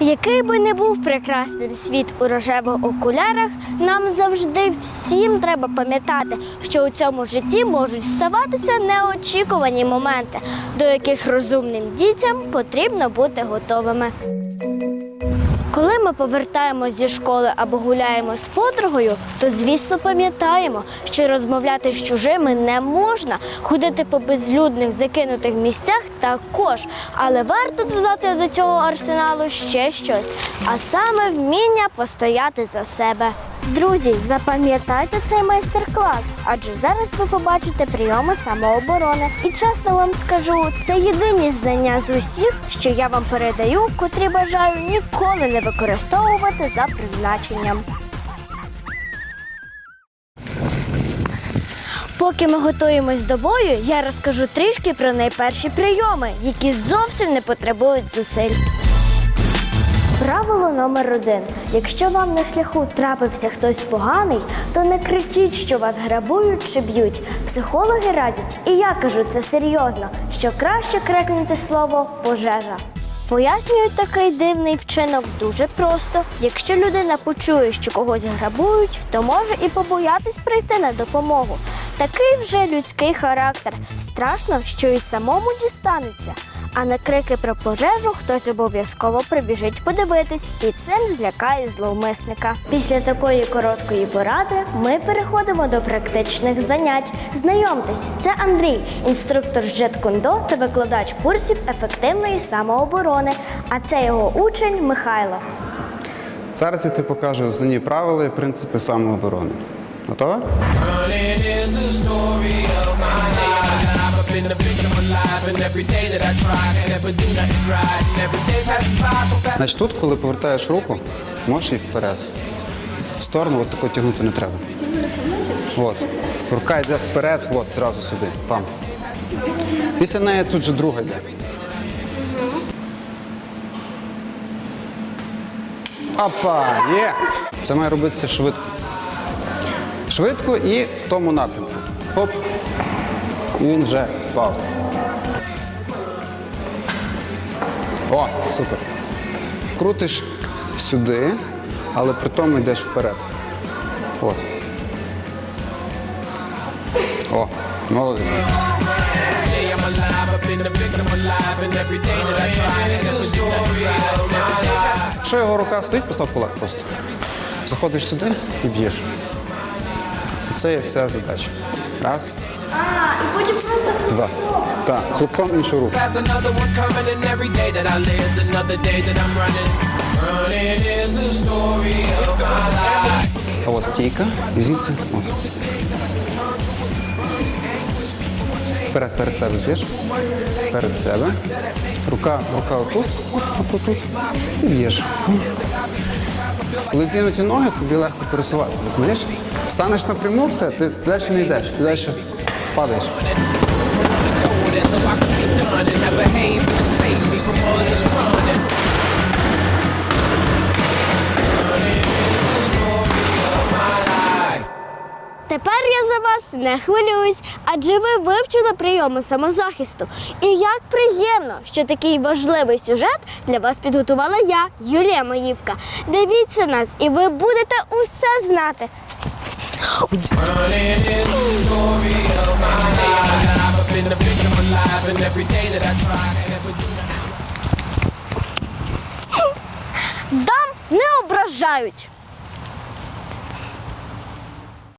Який би не був прекрасним світ у рожевих окулярах, нам завжди всім треба пам'ятати, що у цьому житті можуть ставатися неочікувані моменти, до яких розумним дітям потрібно бути готовими. Коли ми повертаємось зі школи або гуляємо з подругою, то звісно пам'ятаємо, що розмовляти з чужими не можна, ходити по безлюдних закинутих місцях також. Але варто додати до цього арсеналу ще щось, а саме вміння постояти за себе. Друзі, запам'ятайте цей майстер-клас, адже зараз ви побачите прийоми самооборони. І чесно вам скажу, це єдині знання з усіх, що я вам передаю, котрі бажаю ніколи не використовувати за призначенням. Поки ми готуємось до бою, я розкажу трішки про найперші прийоми, які зовсім не потребують зусиль. Правило номер один: якщо вам на шляху трапився хтось поганий, то не кричіть, що вас грабують чи б'ють. Психологи радять, і я кажу це серйозно, що краще крикнути слово пожежа. Пояснюю такий дивний вчинок дуже просто. Якщо людина почує, що когось грабують, то може і побоятись прийти на допомогу. Такий вже людський характер. Страшно, що і самому дістанеться. А на крики про пожежу хтось обов'язково прибіжить подивитись і цим злякає зловмисника. Після такої короткої поради ми переходимо до практичних занять. Знайомтесь, це Андрій, інструктор з джет-кундо та викладач курсів ефективної самооборони. А це його учень Михайло. Зараз я тобі покажу основні правила і принципи самооборони. Готова? Значить, тут, коли повертаєш руку, можеш і вперед. В сторону от тако тягнути не треба. От. Рука йде вперед, от, зразу сюди. Пам. Після неї тут же друга йде. Опа! Є! Це має робитися швидко. Швидко і в тому напрямку. Хоп. І він вже впав. О, супер. Крутиш сюди, але при тому йдеш вперед. От. О, молодець. Якщо його рука стоїть, постав кулак просто. Заходиш сюди і б'єш. Це є вся задача. Раз, А, і потім просто два. Так, хлопком іншу руку. А ось стійка. Звідси. От. Вперед, перед себе б'єш. Перед себе. Рука, рука отут, от, от, от, от. І б'єш. Коли зігнуті ноги, тобі легко пересуватися. Розумієш? Станеш напряму, все, ти далі не йдеш, ти далі падаєш. Тепер я за вас не хвилююсь, адже ви вивчили прийоми самозахисту. І як приємно, що такий важливий сюжет для вас підготувала я, Юлія Моївка. Дивіться нас, і ви будете усе знати. Дам не ображають.